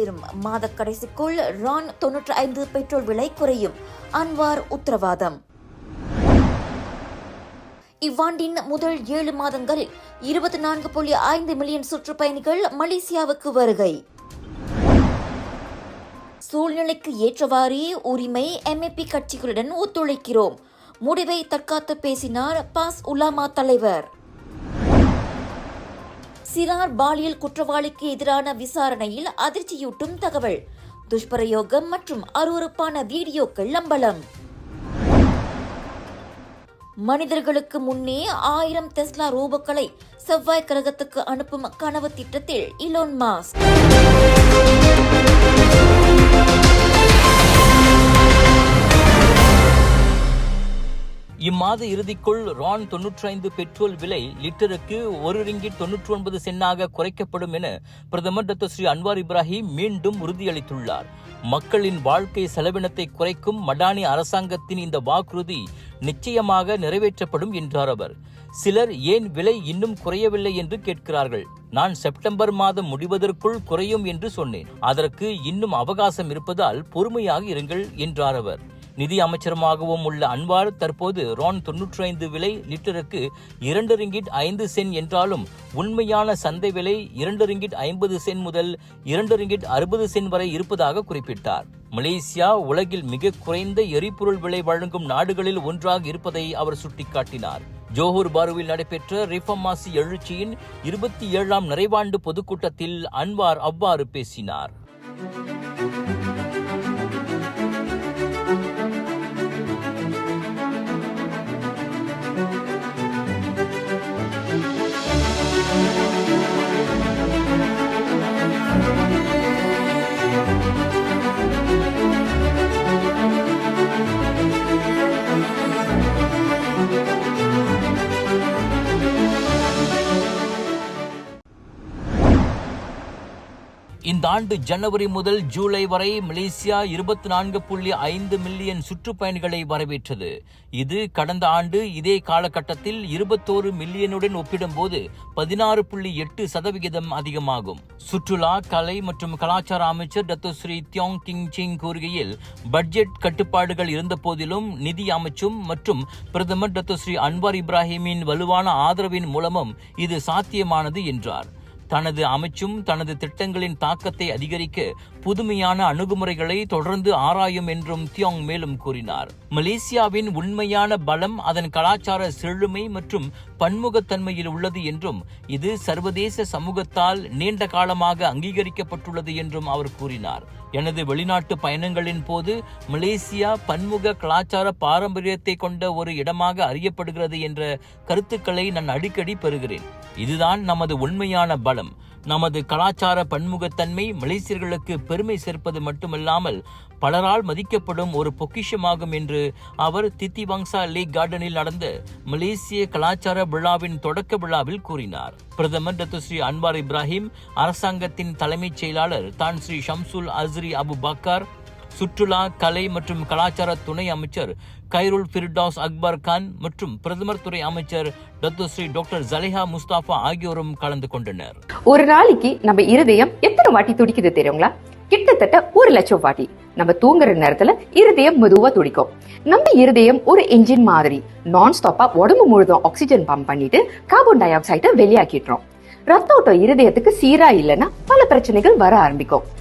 வரும் மாத கடைசிக்குள் ரான் தொன்னூற்றி ஐந்து பெட்ரோல் விலை குறையும். அன்வார் உத்தரவாதம். இவ்வாண்டின் முதல் ஏழு மாதங்களில் இருபத்தி நான்கு புள்ளி ஐந்து மில்லியன் சுற்றுப்பயணிகள் மலேசியாவுக்கு வருகை. சூழ்நிலைக்கு ஏற்றவாறே உரிமை எம்ஏபி கட்சிகளுடன் ஒத்துழைக்கிறோம். முடிவை தற்காத்து பேசினார் பாஸ் உலாமா தலைவர். சிறார் பாலியல் குற்றவாளிக்கு எதிரான விசாரணையில் அதிர்ச்சியூட்டும் தகவல். துஷ்பிரயோகம் மற்றும் அருவருப்பான வீடியோக்கள் அம்பலம். மனிதர்களுக்கு முன்னே ஆயிரம் டெஸ்லா ரூபக்களை செவ்வாய் கிரகத்துக்கு அனுப்பும் கனவு திட்டத்தில் இலோன் மாஸ்க். இம்மாத இறுதிக்குள் ரான் தொன்னூற்றி ஐந்து பெட்ரோல் விலை லிட்டருக்கு ஒரு ரிங்கிட் தொன்னூற்றி ஒன்பது சென்னாக குறைக்கப்படும் என பிரதமர் டாக்டர் ஸ்ரீ அன்வார் இப்ராஹிம் மீண்டும் உறுதியளித்துள்ளார். மக்களின் வாழ்க்கை செலவினத்தை குறைக்கும் மடானி அரசாங்கத்தின் இந்த வாக்குறுதி நிச்சயமாக நிறைவேற்றப்படும் என்றார் அவர். சிலர் ஏன் விலை இன்னும் குறையவில்லை என்று கேட்கிறார்கள். நான் செப்டம்பர் மாதம் முடிவதற்குள் குறையும் என்று சொன்னேன். அதற்கு இன்னும் அவகாசம் இருப்பதால் பொறுமையாக இருங்கள் என்றார் அவர். நிதி அமைச்சருமாகவும் உள்ள அன்வார் தற்போது ரான் தொன்னூற்றி ஐந்து விலை லிட்டருக்கு இரண்டு ரிங்கிட் ஐந்து சென் என்றாலும் உண்மையான சந்தை விலை இரண்டு ரிங்கிட் ஐம்பது சென் முதல் இரண்டு ரிங்கிட் அறுபது சென் வரை இருப்பதாக குறிப்பிட்டார். மலேசியா உலகில் மிக குறைந்த எரிபொருள் விலை வழங்கும் நாடுகளில் ஒன்றாக இருப்பதை அவர் சுட்டிக்காட்டினார். ஜோஹூர் பாருவில் நடைபெற்ற ரிஃபமாசி எழுச்சியின் இருபத்தி ஏழாம் நிறைவாண்டு பொதுக்கூட்டத்தில் அன்வார் அவ்வாறு பேசினார். இந்த ஆண்டு ஜனவரி முதல் ஜூலை வரை மலேசியா இருபத்தி நான்கு புள்ளி ஐந்து மில்லியன் சுற்றுப்பயணிகளை வரவேற்றது. இது கடந்த ஆண்டு இதே காலகட்டத்தில் இருபத்தோரு மில்லியனுடன் ஒப்பிடும்போது பதினாறு புள்ளி எட்டு சதவிகிதம் அதிகமாகும். சுற்றுலா கலை மற்றும் கலாச்சார அமைச்சர் டத்தோ ஸ்ரீ தியோங் கிங் சிங் கூறுகையில் பட்ஜெட் கட்டுப்பாடுகள் இருந்த போதிலும் நிதி அமைச்சும் மற்றும் பிரதமர் டத்தோ ஸ்ரீ அன்வார் இப்ராஹிமின் வலுவான ஆதரவின் மூலமும் இது சாத்தியமானது என்றார். தனது அமைச்சும் தனது திட்டங்களின் தாக்கத்தை அதிகரிக்க புதுமையான அணுகுமுறைகளை தொடர்ந்து ஆராயும் என்றும் தியோங் மேலும் கூறினார். மலேசியாவின் உண்மையான பலம் அதன் கலாச்சார செழுமை மற்றும் பன்முகத்தன்மையில் உள்ளது என்றும் இது சர்வதேச சமூகத்தால் நீண்ட காலமாக அங்கீகரிக்கப்பட்டுள்ளது என்றும் அவர் கூறினார். எனது வெளிநாட்டு பயணங்களின் போது மலேசியா பன்முக கலாச்சார பாரம்பரியத்தை கொண்ட ஒரு இடமாக அறியப்படுகிறது என்ற கருத்துக்களை நான் அடிக்கடி பெறுகிறேன். இதுதான் நமது உண்மையான பலம். நமது கலாச்சார பன்முகத்தன்மை மலேசியர்களுக்கு பெருமை சேர்ப்பது மட்டுமல்லாமல் பலரால் மதிக்கப்படும் ஒரு பொக்கிஷமாகும் என்று அவர் தித்திவாங்சா லேக் கார்டனில் நடந்த மலேசிய கலாச்சார விழாவின் தொடக்க விழாவில் கூறினார். பிரதமர் டத்து ஸ்ரீ அன்வார் இப்ராஹிம் அரசாங்கத்தின் தலைமைச் செயலாளர் தான் ஸ்ரீ ஷம்சுல் அஸ்ரி அபு பக்கார் சுற்றுலா கலை மற்றும் கலாச்சார துணை அமைச்சர் கைருல் ஃபிர்டாஸ் அக்பர் கான் மற்றும் பிரதமர் துறை அமைச்சர் டத்துஸ்ரீ டாக்டர் ஜலிஹா முஸ்தாஃபா ஆகியோரும் கலந்து கொண்டனர். ஒரு நாளைக்கு நம்ம இருதயம் எத்தனை வாட்டி துடிக்குது தெரியுங்களா? கிட்டத்தட்ட ஒரு லட்சம் வாட்டி. நம்ம தூங்குற நேரத்துல இருதயம் மெதுவா துடிக்கும். நம்ம இருதயம் ஒரு என்ஜின் மாதிரி நான் ஸ்டாப்பா உடம்பு முழுதும் ஆக்சிஜன் பம்ப் பண்ணிட்டு கார்பன் டை ஆக்சைடை வெளியாக்கிடுறோம். ரத்த ஓட்டம் இருதயத்துக்கு சீரா இல்லைன்னா பல பிரச்சனைகள் வர ஆரம்பிக்கும்.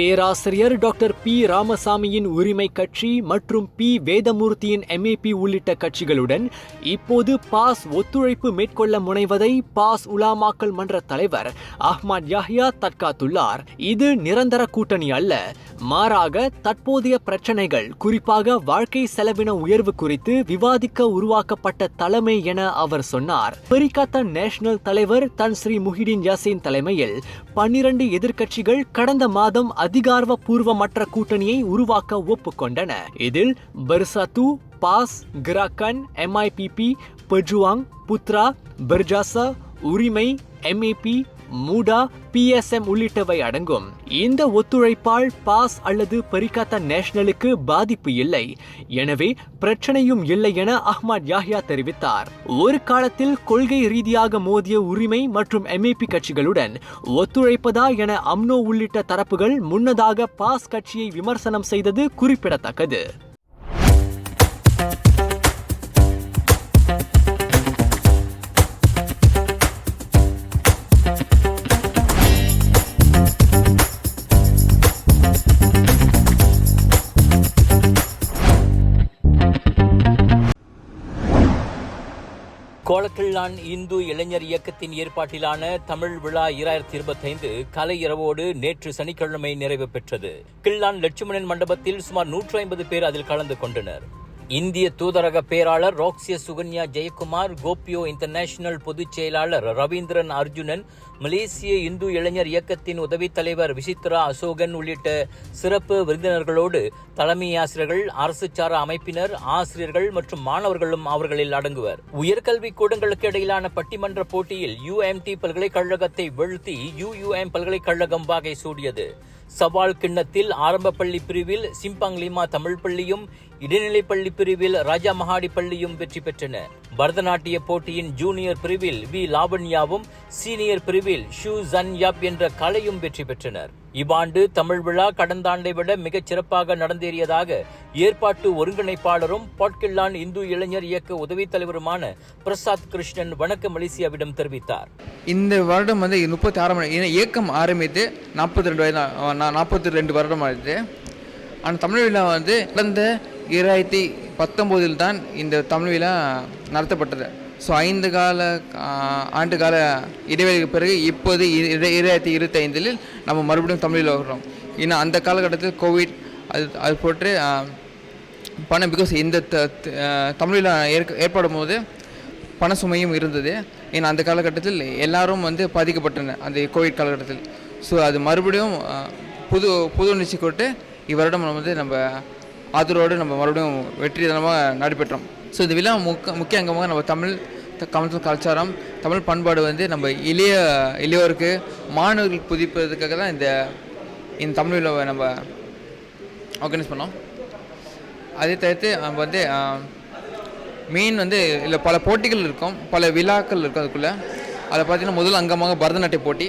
பேராசிரியர் டாக்டர் பி. ராமசாமியின் உரிமை கட்சி மற்றும் பி. வேதமூர்த்தியின் எம்ஏபி உள்ளிட்ட கட்சிகளுடன் இப்போது பாஸ் ஒத்துழைப்பு மேற்கொள்ள முனைவதை பாஸ் உலாமாக்கள் மன்ற தலைவர் அஹ்மத் யாஹ்யா தற்காத்துள்ளார். இது நிரந்தர கூட்டணி அல்ல. மாறாக தற்போதைய பிரச்சனைகள் குறிப்பாக வாழ்க்கை செலவின உயர்வு குறித்து விவாதிக்க உருவாக்கப்பட்ட தலைமை என அவர் சொன்னார். பெரிகாத்தா நேஷனல் தலைவர் தன் ஸ்ரீ முஹிடின் யாசின் தலைமையில் பன்னிரண்டு எதிர்க்கட்சிகள் கடந்த மாதம் அதிகாரப்பூர்வமற்ற கூட்டணியை உருவாக்க ஒப்புக்கொண்டன. இதில் Bersatu PAS Gerakan MIPP Pejuang Putra Berjasa Urimai MAP Muda BSM உள்ளிட்டவை அடங்கும். இந்த ஒத்துழைப்பால் பாஸ் அல்லது பரிகாத்தா நேஷனலுக்கு பாதிப்பு இல்லை. எனவே பிரச்சனையும் இல்லை என அஹ்மத் யாஹ்யா தெரிவித்தார். ஒரு காலத்தில் கொள்கை ரீதியாக மோதிய உரிமை மற்றும் எம்ஏபி கட்சிகளுடன் ஒத்துழைப்பதா என அம்னோ உள்ளிட்ட தரப்புகள் முன்னதாக பாஸ் கட்சியை விமர்சனம் செய்தது குறிப்பிடத்தக்கது. கோலக்கிள்ளான் இந்து இளைஞர் இயக்கத்தின் ஏற்பாட்டிலான தமிழ் விழா இராயிரத்தி இருபத்தைந்து கலை இரவோடு நேற்று சனிக்கிழமை நிறைவு பெற்றது. கிள்ளான் லட்சுமணன் மண்டபத்தில் சுமார் நூற்று ஐம்பது பேர் அதில் கலந்து கொண்டனர். இந்திய தூதரக பேராளர் ரோக்ஸிய சுகன்யா ஜெயக்குமார் கோபியோ இன்டர்நேஷனல் பொதுச் செயலாளர் ரவீந்திரன் அர்ஜுனன் மலேசிய இந்து இளைஞர் இயக்கத்தின் உதவித் தலைவர் விசித்ரா அசோகன் உள்ளிட்ட சிறப்பு விருந்தினர்களோடு தலைமை ஆசிரியர்கள் அரசு சாரா அமைப்பினர் ஆசிரியர்கள் மற்றும் மாணவர்களும் அவர்களில் அடங்குவர். உயர்கல்வி கூடங்களுக்கு இடையிலான பட்டிமன்ற போட்டியில் யுஎம்டி பல்கலைக்கழகத்தை வீழ்த்தி யுயுஎம் பல்கலைக்கழகம் வாகை சூடியது. சவால் கிண்ணத்தில் ஆரம்ப பள்ளி பிரிவில் சிம்பாங் லிமா தமிழ் பள்ளியும் இடைநிலைப் பள்ளி பிரிவில் ராஜா மகாடி பள்ளியும் வெற்றி பெற்றன. பரதநாட்டிய போட்டியின் ஜூனியர் பிரிவில் வி. லாவண்யாவும் சீனியர் பிரிவில் ஷூ ஜன் யாப் என்ற கலையும் வெற்றி பெற்றனர். இவ்வாண்டு தமிழ் விழா கடந்த ஆண்டை விட மிகச் சிறப்பாக நடந்தேறியதாக ஏற்பாட்டு ஒருங்கிணைப்பாளரும் பாட்கில்லான் இந்து இளைஞர் இயக்க உதவித் தலைவருமான பிரசாத் கிருஷ்ணன் வணக்க மலேசியாவிடம் தெரிவித்தார். இந்த வருடம் வந்து முப்பத்தி ஆறாம் இயக்கம் ஆரம்பித்து நாற்பத்தி ரெண்டு வயது நாற்பத்தி ரெண்டு வருடம் ஆயிடுது ஆனால் தமிழ் விழா வந்து கடந்த இரண்டாயிரத்தி பத்தொம்போதில் தான் இந்த தமிழ் விழா நடத்தப்பட்டது. ஸோ ஐந்து கால ஆண்டு கால இடைவெளிக்கு பிறகு இப்போது இர- இர- இரண்டாயிரத்தி இருபத்தைந்தில் நம்ம மறுபடியும் தமிழில் விழா வர்றோம். அந்த காலகட்டத்தில் கோவிட் அது அது போட்டு பணம் பிகாஸ் இந்த த- த- ஏற்க ஏற்படும் போது பண சுமையும் இருந்தது. ஏன்னா அந்த காலகட்டத்தில் எல்லாரும் வந்து பாதிக்கப்பட்டனர் அந்த கோவிட் காலகட்டத்தில். ஸோ அது மறுபடியும் புது புது உணர்ச்சி கொட்டு இவ்வருடம் நம்ம வந்து நம்ம ஆதரவோடு நம்ம மறுபடியும் வெற்றிகரமாக நடைபெற்றோம் ஸோ இந்த விழா முக்க முக்கிய அங்கமாக நம்ம தமிழ் தமிழ் கலாச்சாரம் தமிழ் பண்பாடு வந்து நம்ம இளைய இளையோருக்கு மாணவர்கள் புதிப்பதற்காக தான் இந்த இந்த தமிழ் விழாவை நம்ம ஆர்கனைஸ் பண்ணோம். அதே தவிர்த்து நம்ம வந்து மெயின் வந்து இதில் பல போட்டிகள் இருக்கும். பல விழாக்கள் இருக்கும் அதுக்குள்ளே. அதில் பார்த்திங்கன்னா முதல் அங்கமாக பரதநாட்டிய போட்டி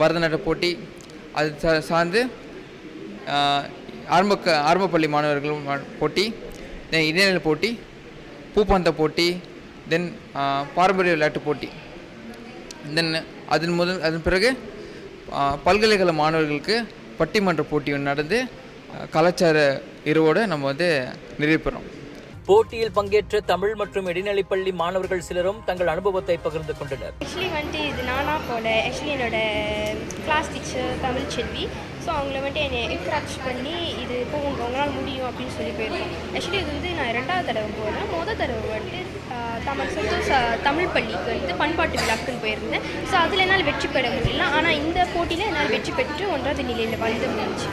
பரதநாட்டிய போட்டி அது சார்ந்து ஆரம்ப க- ஆரம்ப பள்ளி மாணவர்கள் மா- போட்டி தென் இடைநிலை போட்டி பூப்பந்த போட்டி தென் பாரம்பரிய விளையாட்டு போட்டி. தென் அதன் முதல் அதன் பிறகு பல்கலைக்கழக மாணவர்களுக்கு பட்டிமன்ற போட்டி ஒன்று நடந்து கலாச்சார இரவோடு நம்ம வந்து நிறைவு பெறோம். போட்டியில் பங்கேற்ற தமிழ் மற்றும் இடைநிலைப் பள்ளி மாணவர்கள் சிலரும் தங்கள் அனுபவத்தை பகிர்ந்து கொண்டனர். ஆக்சுவலி வந்துட்டு இது நானா போல ஆக்சுவலி என்னோட class teacher Tamil Selvi so அவங்கள வந்துட்டு என்னை என்கரேஜ் பண்ணி இது போகும் உங்களால் முடியும் அப்படின்னு சொல்லி போயிருக்கோம் ஆக்சுவலி இது வந்து நான் ரெண்டாவது தடவை போகிறேன் மொதல் தடவை வந்துட்டு தமிழ் சந்தோஷ் தமிழ் பள்ளிக்கு வந்து பண்பாட்டு விழாக்குன்னு போயிருந்தேன். ஸோ அதில் என்னால் வெற்றி பெற முடியல. ஆனால் இந்த போட்டியில் என்னால் வெற்றி பெற்று ஒன்றாவது நிலையில் வந்து முடிஞ்சு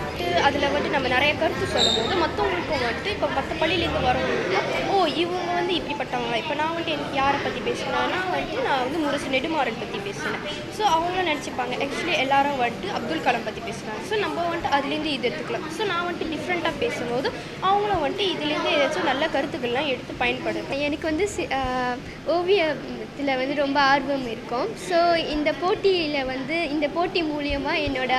அதில் வந்துட்டு நம்ம நிறைய கருத்து சொல்லும்போது மற்றவங்களுக்கும் வந்துட்டு இப்போ மற்ற பள்ளியிலேருந்து வரவங்களுக்கு ஓ இவங்க வந்து இப்படிப்பட்டவங்க இப்போ நான் வந்துட்டு எனக்கு யாரை பற்றி பேசினேன்னா வந்துட்டு நான் வந்து முரசு நெடுமாறன் பற்றி பேசினேன். ஸோ அவங்களும் நினச்சிப்பாங்க ஆக்சுவலி எல்லாரும் வந்துட்டு அப்துல் கலாம் பற்றி பேசுனாங்க ஸோ நம்ம வந்துட்டு அதுலேருந்து இது எடுத்துக்கலாம். ஸோ நான் வந்துட்டு டிஃப்ரெண்ட்டாக பேசும்போது அவங்களும் வந்துட்டு இதுலேருந்து ஏதாச்சும் நல்ல கருத்துக்கள்லாம் எடுத்து பயன்படுது எனக்கு வந்து சி- ஓவியத்தில் வந்து ரொம்ப ஆர்வம் இருக்கும். ஸோ இந்த போட்டியில் வந்து இந்த போட்டி மூலியமாக என்னோட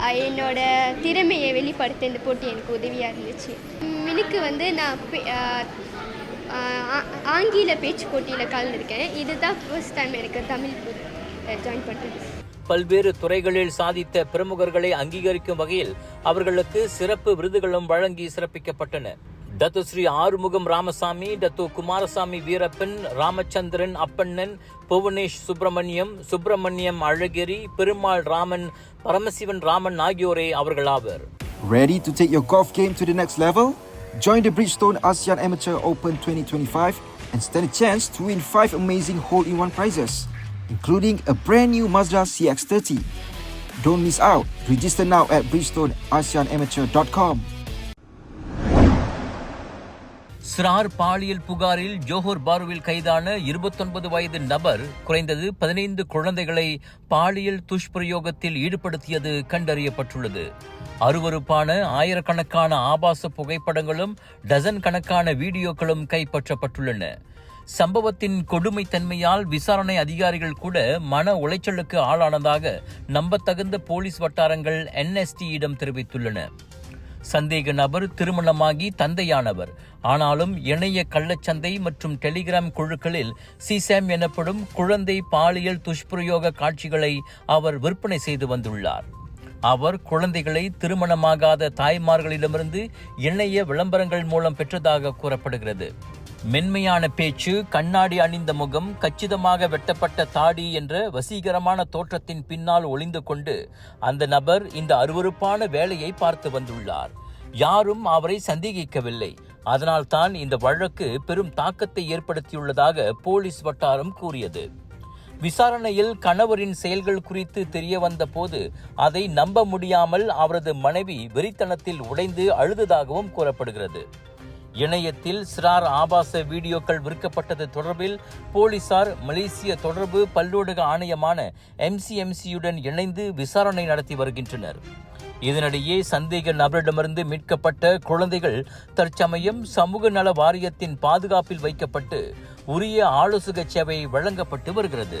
என்னோட திறமையை வெளிப்படுத்த இந்த போட்டி எனக்கு உதவியாக இருந்துச்சு. மினுக்கு வந்து நான் பே- ஆ- ஆங்கில பேச்சு போட்டியில் கலந்துருக்கேன். இதுதான் ஃபர்ஸ்ட் டைம் எனக்கு தமிழ் ஜாயின் பண்ணுறது பல்வேறு துறைகளில் சாதித்த பிரமுகர்களை அங்கீகரிக்கும் வகையில் அவர்களுக்கு சிறப்பு விருதுகளும் வழங்கி சிறப்பிக்கப்பட்டன. டத்து ஸ்ரீ ஆறுமுகம் ராமசாமி டத்து குமாரசாமி வீரப்பன் ராமச்சந்திரன் அப்பண்ணன் புவனேஷ் சுப்பிரமணியம் சுப்பிரமணியம் அழகிரி பெருமாள் ராமன் பரமசிவன் ராமன் ஆகியோரே அவர்களாவர் Ready to take your golf game to the next level? Join the Bridgestone ASEAN Amateur Open 2025 and stand a chance to win 5 amazing hole in one prizes, including a brand new Mazda CX30. Don't miss out. Register now at bridgestoneaseanamateur.com. சிறார் பாலியல் புகாரில் Johor பாருவில் கைதான 29 வயது நபர் குறைந்தது பதினைந்து குழந்தைகளை பாலியல் துஷ்பிரயோகத்தில் ஈடுபடுத்தியது கண்டறியப்பட்டுள்ளது அருவருப்பான ஆயிரக்கணக்கான ஆபாச புகைப்படங்களும் டசன் கணக்கான வீடியோக்களும் கைப்பற்றப்பட்டுள்ளன சம்பவத்தின் கொடுமைத்தன்மையால் விசாரணை அதிகாரிகள் கூட மன உளைச்சலுக்கு ஆளானதாக நம்பத்தகுந்த போலீஸ் வட்டாரங்கள் என்எஸ்டியிடம் தெரிவித்துள்ளன. சந்தேக நபர் திருமணமாகி தந்தையானவர். ஆனாலும் இணைய கள்ளச்சந்தை மற்றும் டெலிகிராம் குழுக்களில் சிசாம் எனப்படும் குழந்தை பாலியல் துஷ்பிரயோக காட்சிகளை அவர் விற்பனை செய்து வந்துள்ளார். அவர் குழந்தைகளை திருமணமாகாத தாய்மார்களிடமிருந்து இணைய விளம்பரங்கள் மூலம் பெற்றதாக கூறப்படுகிறது. மென்மையான பேச்சு கண்ணாடி அணிந்த முகம் கச்சிதமாக வெட்டப்பட்ட தாடி என்ற வசீகரமான தோற்றத்தின் பின்னால் ஒளிந்து கொண்டு அந்த நபர் இந்த அருவருப்பான வேலையை பார்த்து வந்துள்ளார். யாரும் அவரை சந்தேகிக்கவில்லை. அதனால்தான் இந்த வழக்கு பெரும் தாக்கத்தை ஏற்படுத்தியுள்ளதாக போலீஸ் வட்டாரம் கூறியது. விசாரணையில் கணவரின் செயல்கள் குறித்து தெரிய வந்த போது அதை நம்ப முடியாமல் அவரது மனைவி வெறித்தனத்தில் உடைந்து அழுததாகவும் கூறப்படுகிறது. இணையத்தில் சிறார் ஆபாச வீடியோக்கள் விற்கப்பட்டது தொடர்பில் போலீசார் மலேசிய தொடர்பு பல்லூடக ஆணையமான எம்சிஎம்சியுடன் இணைந்து விசாரணை நடத்தி வருகின்றனர். இதனிடையே சந்தேக நபரிடமிருந்து மீட்கப்பட்ட குழந்தைகள் தற்சமயம் சமூக நல வாரியத்தின் பாதுகாப்பில் வைக்கப்பட்டு உரிய ஆலோசக சேவை வழங்கப்பட்டு வருகிறது.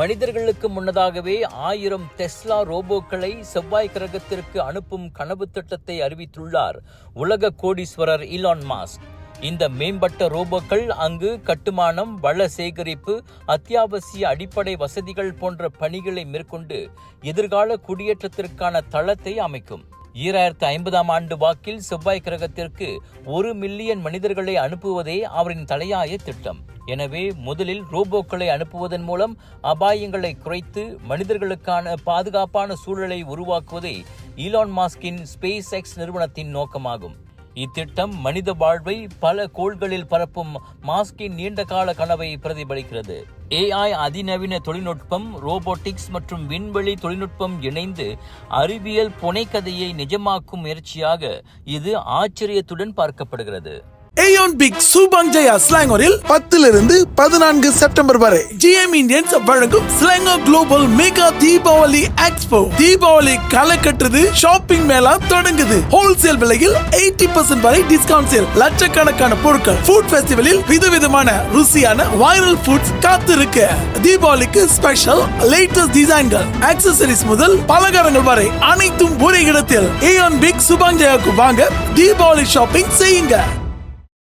மனிதர்களுக்கு முன்னதாகவே ஆயிரம் டெஸ்லா ரோபோக்களை செவ்வாய் கிரகத்திற்கு அனுப்பும் கனவு திட்டத்தை அறிவித்துள்ளார் உலக கோடீஸ்வரர் இலான் மாஸ்க் இந்த மேம்பட்ட ரோபோக்கள் அங்கு கட்டுமானம் வள சேகரிப்பு அத்தியாவசிய அடிப்படை வசதிகள் போன்ற பணிகளை மேற்கொண்டு எதிர்கால குடியேற்றத்திற்கான தளத்தை அமைக்கும். ஈராயிரத்து ஐம்பதாம் ஆண்டு வாக்கில் செவ்வாய் கிரகத்திற்கு ஒரு மில்லியன் மனிதர்களை அனுப்புவதே அவரின் தலையாய திட்டம். எனவே முதலில் ரோபோக்களை அனுப்புவதன் மூலம் அபாயங்களை குறைத்து மனிதர்களுக்கான பாதுகாப்பான சூழலை உருவாக்குவதே ஈலான் மாஸ்கின் ஸ்பேஸ் எக்ஸ் நிறுவனத்தின் நோக்கமாகும். இத்திட்டம் மனித வாழ்வை பல கோள்களில் பரப்பும் மாஸ்கின் நீண்டகால கனவை பிரதிபலிக்கிறது. ஏஐ அதிநவீன தொழில்நுட்பம் ரோபோட்டிக்ஸ் மற்றும் விண்வெளி தொழில்நுட்பம் இணைந்து அறிவியல் புனைக்கதையை நிஜமாக்கும் முயற்சியாக இது ஆச்சரியத்துடன் பார்க்கப்படுகிறது. ஏயோன் பிக் சூபாங் ஜெயா ஸ்லாங்கோரில் பத்திலிருந்து பதினான்கு செப்டம்பர் வரை. ஜிஎம் இந்தியன்ஸ் வழங்கும் Selangor global mega Deepavali expo Deepavali களை கட்டுறது ஷாப்பிங் மேளா தொடங்குது. ஹோல்சேல் விலையில் எயிட்டி பர்சன்ட் வரை டிஸ்கவுண்ட் சேல் லட்சக்கணக்கான பொருட்கள். ஃபுட் ஃபெஸ்டிவலில் விதவிதமான ருசியான வைரல் ஃபுட்ஸ் காத்திருக்க. தீபாவளிக்கு ஸ்பெஷல் லேட்டஸ்ட் டிசைன்கள் ஆக்சசரிஸ் முதல் பலகாரங்கள் வரை அனைத்தும் ஒரே இடத்தில். ஏயோன் பிக் சுபாங் ஜெயாக்கு வாங்க தீபாவளி ஷாப்பிங் செய்யுங்க.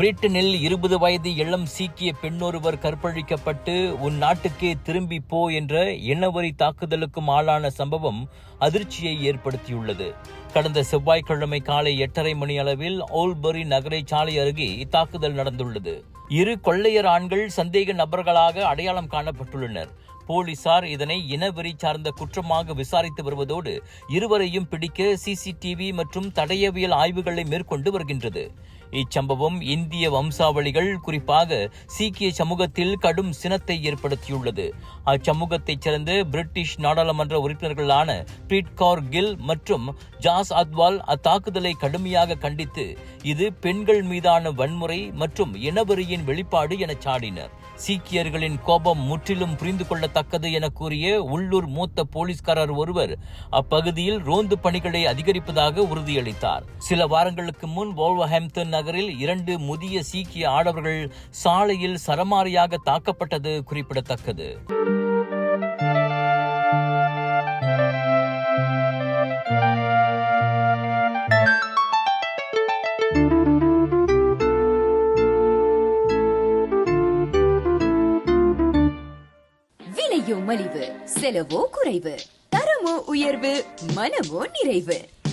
பிரிட்டனில் இருபது வயது இளம் சீக்கிய பெண்ணொருவர் கற்பழிக்கப்பட்டு உன் நாட்டுக்கே திரும்பி போ என்ற இனவரி தாக்குதலுக்கும் ஆளான சம்பவம் அதிர்ச்சியை ஏற்படுத்தியுள்ளது. கடந்த செவ்வாய்க்கிழமை காலை எட்டரை மணி அளவில் ஓல்பரி நகரை சாலை அருகே இத்தாக்குதல் நடந்துள்ளது. இரு கொள்ளையர் ஆண்கள் சந்தேக நபர்களாக அடையாளம் காணப்பட்டுள்ளனர். போலீசார் இதனை இனவெறி சார்ந்த குற்றமாக விசாரித்து வருவதோடு இருவரையும் பிடிக்க சிசிடிவி மற்றும் தடயவியல் ஆய்வுகளை மேற்கொண்டு வருகின்றது. இச்சம்பவம் இந்திய வம்சாவளிகள் குறிப்பாக சீக்கிய சமூகத்தில் கடும் சினத்தை ஏற்படுத்தியுள்ளது. அச்சமூகத்தைச் சேர்ந்த பிரிட்டிஷ் நாடாளுமன்ற உறுப்பினர்களான பிரீட் கில் மற்றும் ஜாஸ் அத்வால் அத்தாக்குதலை கடுமையாக கண்டித்து இது பெண்கள் மீதான வன்முறை மற்றும் இனவெறியின் வெளிப்பாடு என சாடினர். சீக்கியர்களின் கோபம் முற்றிலும் புரிந்து கொள்ளத்தக்கது என கூறிய உள்ளூர் மூத்த போலீஸ்காரர் ஒருவர் அப்பகுதியில் ரோந்து பணிகளை அதிகரிப்பதாக உறுதியளித்தார். சில வாரங்களுக்கு முன் வோல்வஹாம்ப்டன் நகரில் இரண்டு முதிய சீக்கிய ஆடவர்கள் சாலையில் சரமாரியாக தாக்கப்பட்டது குறிப்பிடத்தக்கது. விலையோ மலிவு செலவோ குறைவு தரமோ உயர்வு மனமோ நிறைவு.